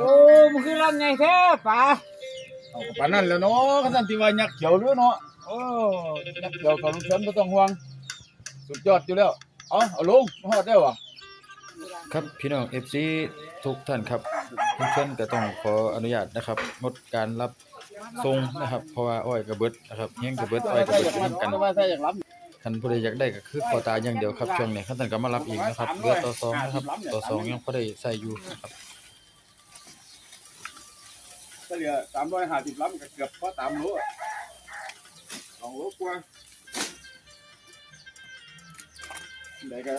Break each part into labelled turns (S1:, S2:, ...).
S1: โอ้มันคือลำไงแท้ป่า
S2: เอาก็ปานนั้นแหล้วเนาะคันสันติว่ายักษ์เขียวเรือเนาะโอ้ยักษ์เขียวของลุงชนบ่ต้องห่วง สุดยอดอยู่แล้วเอาเอาลงมาฮอดได้วะ
S3: ครับพี่น้อง FC ทุกท่านครับทุกท่านก็ต้องขออนุญาตนะครับงดการรับส่งนะครับเพราะว่าอ้อยกระเบิดนะครับเฮียงกระเบิดอ้อยกระ
S2: ใส่
S3: เบิ
S2: อ
S3: ด
S2: ยาก
S3: เหมื
S2: รั
S3: อบนกัน
S2: ว่าใส่อยากรับ
S3: คันผู้ใดอยากได้ก็คือขอตาอย่างเดียวครับช่วงนี้คันท่านก็มารับอีกนะครับเหลือต่อสองนะครับต่อสองยังพอได้ใส่อยู่นะครับ
S2: เฉลี่ย350ลำก็เกือบพอตามโลอะสองโลกว่าได้ก็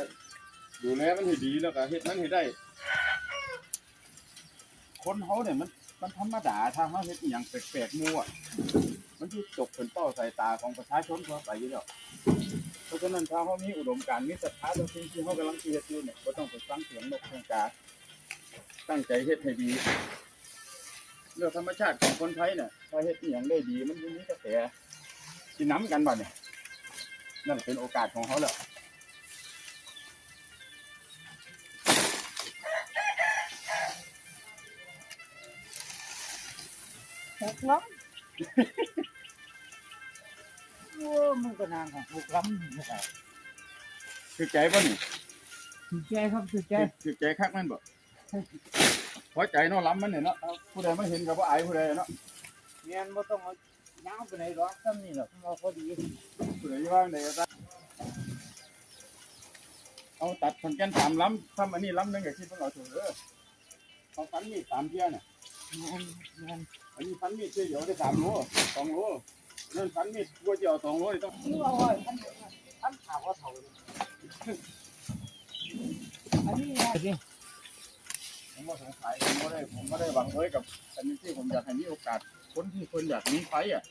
S2: ดูแลมันให้ดีแล้วก็เฮ็ดมันให้ได้ คนเฮาเนี่ยมันมันธรรมดาถ้าเฮาเฮ็ดอีหยังแปลกๆมั่วมันสิตกเป็นเป้าสายตาของประชาชนทั่วไปอยู่แล้วเพราะฉะนั้นถ้าเฮามีอุดมการณ์มีศรัทธาต่อสิ่งที่เฮากำลังเฮ็ดอยู่เนี่ยบ่ต้องไปฟังเสียงนกเสียงกาตั้งใจเฮ็ดให้ดี เรื่องธรรมชาติของคนไทยเนี่ยถ้าเฮ็ดอีหยังได้ดี มันสิมีกระแสสินํกันบัดเนี่ยนั่นเป็นโอกาสของเขาแล้ว
S1: หกล้ำ โอ้มันก็นานของหกล้ำนะครับ
S2: คือใจบ่นี่
S1: สุดใจครับสุดใจ
S2: คือคือใจคักแม่นบ่ พอใจเนาะล้ำมันเนี่ยเนาะผู้ใดมาเห็นก็บ่อายผู้ใดเนาะ
S1: เมียนบ่ต้องเอายาวไปไหนหรอกซ้ำนี่หรอกเราพอดี
S2: ผู้ใดว่าไหนก็ตัดเอาตัดคนแก่นสามล้ำทำอันนี้ล้ำหนึงก็คิดว่าเราถูกเด้อเขาฟันมีดสามเที่ยน่ะ
S1: เมียนเมียน
S2: อันนี้ฟันมีดเที่ยวเดียวได้สามโลสองโลนั่นฟันมีดกลัวจะเอาสองโลนี่ต้อง
S1: นี่ว่าว่าท่านท่านข่าวว่าเท่าเลยอันนี้ไงสิ
S2: ผมบ่สงสัยผมบ่ได้ผมบ่ได้หวังเลยกับอันนี้ที่ผมอยากให้มีโอกาสคนที่คนอยากมีไฟอะ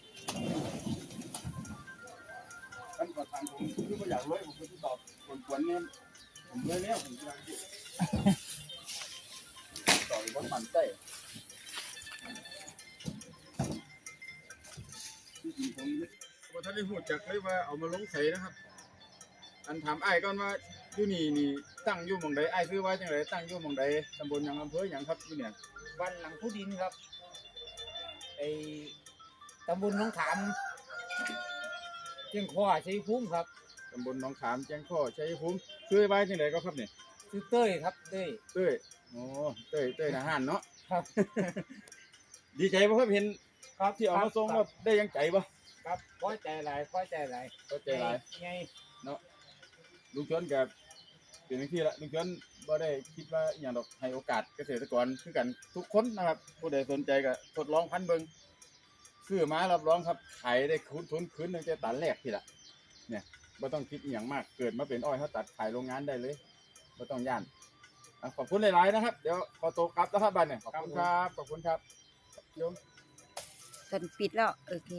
S2: ท่านประธานผมคือบ่อยากเลยผมก็สิตอบกวนๆเนี่ยผมเลยแล้วผมจะสิต่อยบ่มั่นใจที่จริงผมบ่ทันได้ฮู้จักเลยว่าเอามาลงใส่นะครับ อันถามอ้ายก่อนว่าอยู่นี่นี่ตั้งอยู่หม่องใดอ้ายซื้อไว้จังไดตั้งอยู่หม่องใดตำบลหยังอำเภอหยังครับอยู่เนี่ย
S1: บ้านหลังผู้ดินครับไอตำบลหน้องขามเชียงขวาชัยภูมิครับ
S2: ตำบลหนองขามแจ้งข้อชัยภูมิซื้อไว้จังไดก็ครับเนี่ย
S1: ชื่อเต้ยครับเต้ย
S2: เต้ยโอ้เต้ยเต้ยทหารเนาะ
S1: ครับ
S2: ดีใจบ่ครับเห็น
S1: ครับ
S2: ที่เอามาส่ง
S1: ค
S2: แบ
S1: รับบ
S2: ได้ยังใจบ่
S1: ครับพอใจหลายพอใจหลาย
S2: ก็ใจหลาย
S1: ไง
S2: ลุงชวนกับเป็นจังซี่ละลุงชวนบ่ได้คิดว่าอหย่างดอกให้โอกาสเกษตรกรคือกันทุกคนนะครับผู้ใดสนใจก็ทดลองพันธุ์เบิงซื้อมารับรองครับขายได้คืนทุนคืนตั้งแต่ตันแรกพี่ละเนี่ยบ่ต้องคิดอหย่างมากเกิดมาเป็นอ้อยเขาตัดขายโรงงานได้เลยบ่ต้องย่านอะขอบคุณหลายๆนะครับ เดี๋ยวขอตัวกลับแล้วครับบัดเนี่ยขอบคุณครับขอบคุณครับยม
S4: กันปิดแล้ว โอเค